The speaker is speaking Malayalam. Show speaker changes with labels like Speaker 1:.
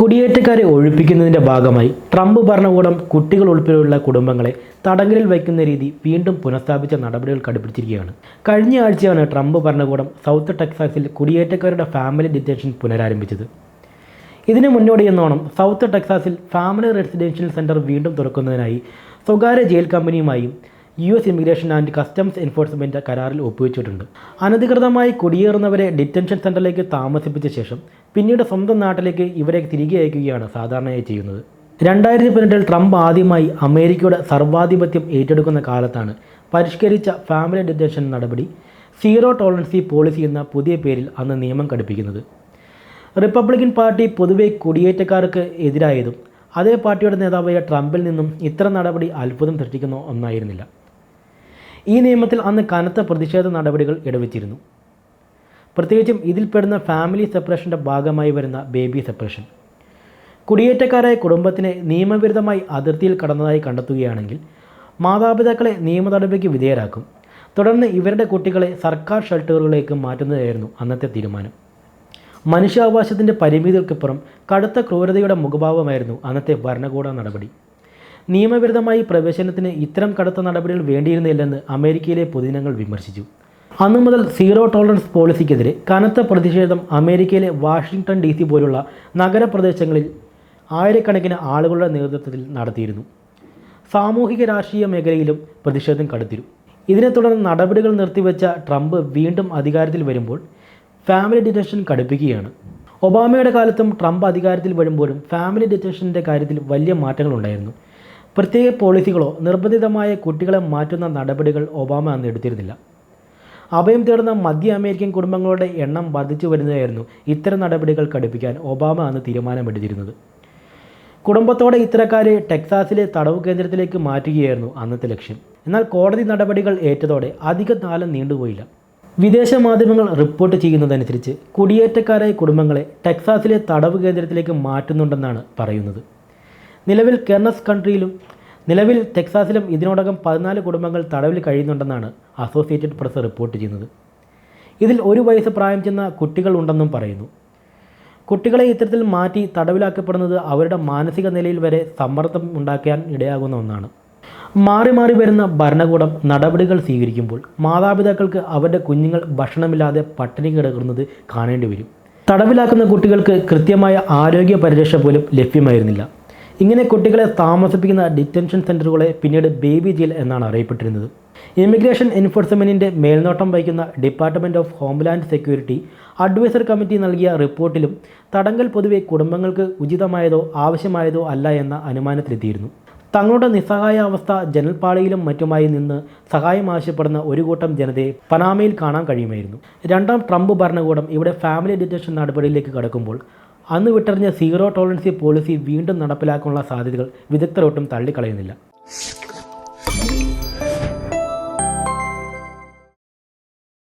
Speaker 1: കുടിയേറ്റക്കാരെ ഒഴിപ്പിക്കുന്നതിന്റെ ഭാഗമായി ട്രംപ് ഭരണകൂടം കുട്ടികൾ ഉൾപ്പെടെയുള്ള കുടുംബങ്ങളെ തടങ്കലിൽ വയ്ക്കുന്ന രീതി വീണ്ടും പുനഃസ്ഥാപിച്ച നടപടികൾ കടുപ്പിച്ചിരിക്കുകയാണ് കഴിഞ്ഞ ആഴ്ചയാണ് ട്രംപ് ഭരണകൂടം സൗത്ത് ടെക്സാസിൽ കുടിയേറ്റക്കാരുടെ ഫാമിലി ഡിറ്റൻഷൻ പുനരാരംഭിച്ചത്. ഇതിന് മുന്നോടിയെന്നോണം സൗത്ത് ടെക്സാസിൽ ഫാമിലി റെസിഡൻഷ്യൽ സെന്റർ വീണ്ടും തുറക്കുന്നതിനായി സ്വകാര്യ jail കമ്പനിയുമായും U S immigration and customs enforcement കരാറിൽ ഒപ്പുവെച്ചിട്ടുണ്ട്. അനധികൃതമായി കുടിയേറുന്നവരെ ഡിറ്റൻഷൻ സെന്ററിലേക്ക് താമസിപ്പിച്ച ശേഷം പിന്നീട് സ്വന്തം നാട്ടിലേക്ക് ഇവരെ തിരികെ അയക്കുകയാണ് സാധാരണയായി ചെയ്യുന്നത്. രണ്ടായിരത്തി പതിനെട്ടിൽ ട്രംപ് ആദ്യമായി അമേരിക്കയുടെ സർവാധിപത്യം ഏറ്റെടുക്കുന്ന കാലത്താണ് പരിഷ്കരിച്ച ഫാമിലി ഡിറ്റൻഷൻ നടപടി സീറോ ടോളറൻസി പോളിസി എന്ന പുതിയ പേരിൽ അന്ന് നിയമം ഘടിപ്പിക്കുന്നത്. റിപ്പബ്ലിക്കൻ പാർട്ടി പൊതുവെ കുടിയേറ്റക്കാർക്ക് എതിരായതും അതേ പാർട്ടിയുടെ നേതാവായ ട്രംപിൽ നിന്നും ഇത്തരം നടപടി അത്ഭുതം സൃഷ്ടിക്കുന്ന ഒന്നായിരുന്നില്ല. ഈ നിയമത്തിൽ അന്ന് കനത്ത പ്രതിഷേധ നടപടികൾ ഇടവച്ചിരുന്നു. പ്രത്യേകിച്ചും ഇതിൽപ്പെടുന്ന ഫാമിലി സെപ്പറേഷന്റെ ഭാഗമായി വരുന്ന ബേബി സെപ്പറേഷൻ കുടിയേറ്റക്കാരായ കുടുംബത്തിനെ നിയമവിരുദ്ധമായി അതിർത്തിയിൽ കടന്നതായി കണ്ടെത്തുകയാണെങ്കിൽ മാതാപിതാക്കളെ നിയമ വിധേയരാക്കും. തുടർന്ന് ഇവരുടെ കുട്ടികളെ സർക്കാർ ഷെൽട്ടറുകളിലേക്ക് മാറ്റുന്നതായിരുന്നു അന്നത്തെ തീരുമാനം. മനുഷ്യാവകാശത്തിന്റെ പരിമിതികൾക്കിപ്പുറം കടുത്ത ക്രൂരതയുടെ മുഖഭാവമായിരുന്നു അന്നത്തെ ഭരണകൂട നടപടി. നിയമവിരുദ്ധമായി പ്രവേശനത്തിന് ഇത്തരം കടുത്ത നടപടികൾ വേണ്ടിയിരുന്നില്ലെന്ന് അമേരിക്കയിലെ പൊതുജനങ്ങൾ വിമർശിച്ചു. അന്നു മുതൽ സീറോ ടോളറൻസ് പോളിസിക്കെതിരെ കനത്ത പ്രതിഷേധം അമേരിക്കയിലെ വാഷിംഗ്ടൺ ഡി സി പോലുള്ള നഗരപ്രദേശങ്ങളിൽ ആയിരക്കണക്കിന് ആളുകളുടെ നേതൃത്വത്തിൽ നടത്തിയിരുന്നു. സാമൂഹിക രാഷ്ട്രീയ മേഖലയിലും പ്രതിഷേധം കടുത്തിരും. ഇതിനെ തുടർന്ന് നടപടികൾ നിർത്തിവെച്ച ട്രംപ് വീണ്ടും അധികാരത്തിൽ വരുമ്പോൾ ഫാമിലി ഡിറ്റൻഷൻ കടുപ്പിക്കുകയാണ്. ഒബാമയുടെ കാലത്തും ട്രംപ് അധികാരത്തിൽ വരുമ്പോഴും ഫാമിലി ഡിറ്റൻഷന്റെ കാര്യത്തിൽ വലിയ മാറ്റങ്ങളുണ്ടായിരുന്നു. പ്രത്യേക പോളിസികളോ നിർബന്ധിതമായ കുട്ടികളെ മാറ്റുന്ന നടപടികൾ ഒബാമ അന്ന് എടുത്തിരുന്നില്ല. അഭയം തേടുന്ന മധ്യ അമേരിക്കൻ കുടുംബങ്ങളുടെ എണ്ണം വർദ്ധിച്ചു വരുന്നതായിരുന്നു ഇത്തരം നടപടികൾ കടുപ്പിക്കാൻ ഒബാമ അന്ന് തീരുമാനമെടുത്തിരുന്നത്. കുടുംബത്തോടെ ഇത്തരക്കാരെ ടെക്സാസിലെ തടവ് കേന്ദ്രത്തിലേക്ക് മാറ്റുകയായിരുന്നു അന്നത്തെ ലക്ഷ്യം. എന്നാൽ കോടതി നടപടികൾ ഏറ്റതോടെ അധിക കാലം നീണ്ടുപോയില്ല. വിദേശ മാധ്യമങ്ങൾ റിപ്പോർട്ട് ചെയ്യുന്നതനുസരിച്ച് കുടിയേറ്റക്കാരായ കുടുംബങ്ങളെ ടെക്സാസിലെ തടവ് കേന്ദ്രത്തിലേക്ക് മാറ്റുന്നുണ്ടെന്നാണ് പറയുന്നത്. നിലവിൽ കെർണസ് കൺട്രിയിലും നിലവിൽ ടെക്സാസിലും ഇതിനോടകം പതിനാല് കുടുംബങ്ങൾ തടവിൽ കഴിയുന്നുണ്ടെന്നാണ് അസോസിയേറ്റഡ് പ്രസ് റിപ്പോർട്ട് ചെയ്യുന്നത്. ഇതിൽ ഒരു വയസ്സ് പ്രായം ചെന്ന കുട്ടികൾ ഉണ്ടെന്നും പറയുന്നു. കുട്ടികളെ ഇത്തരത്തിൽ മാറ്റി തടവിലാക്കപ്പെടുന്നത് അവരുടെ മാനസിക നിലയിൽ വരെ സമ്മർദ്ദം ഉണ്ടാക്കാൻ ഇടയാകുന്ന ഒന്നാണ്. മാറി മാറി വരുന്ന ഭരണകൂടം നടപടികൾ സ്വീകരിക്കുമ്പോൾ മാതാപിതാക്കൾക്ക് അവരുടെ കുഞ്ഞുങ്ങൾ ഭക്ഷണമില്ലാതെ പട്ടിണി കിടക്കുന്നത് കാണേണ്ടി വരും. തടവിലാക്കുന്ന കുട്ടികൾക്ക് കൃത്യമായ ആരോഗ്യ പരിരക്ഷ പോലും ലഭ്യമായിരുന്നില്ല. ഇങ്ങനെ കുട്ടികളെ താമസിപ്പിക്കുന്ന ഡിറ്റൻഷൻ സെന്ററുകളെ പിന്നീട് ബേബി ജയിൽ എന്നാണ് അറിയപ്പെട്ടിരുന്നത്. ഇമിഗ്രേഷൻ എൻഫോഴ്സ്മെന്റിന്റെ മേൽനോട്ടം വഹിക്കുന്ന department of homeland security adviser committee നൽകിയ റിപ്പോർട്ടിലും തടങ്കൽ പൊതുവെ കുടുംബങ്ങൾക്ക് ഉചിതമായതോ ആവശ്യമായതോ അല്ല എന്ന അനുമാനത്തിലെത്തിയിരുന്നു. തങ്ങളുടെ നിസ്സഹായ അവസ്ഥ ജനൽപ്പാളിയിലും മറ്റുമായി നിന്ന് സഹായം ആവശ്യപ്പെടുന്ന ഒരു കൂട്ടം ജനതയെ പനാമയിൽ കാണാൻ കഴിയുമായിരുന്നു. രണ്ടാം ട്രംപ് ഭരണകൂടം ഇവിടെ ഫാമിലി ഡിറ്റൻഷൻ നടപടിയിലേക്ക് കടക്കുമ്പോൾ അന്ന് വിട്ടെറിഞ്ഞ സീറോ ടോളറൻസി പോളിസി വീണ്ടും നടപ്പിലാക്കാനുള്ള സാധ്യതകൾ വിദഗ്ധർ ഒട്ടും തള്ളിക്കളയുന്നില്ല.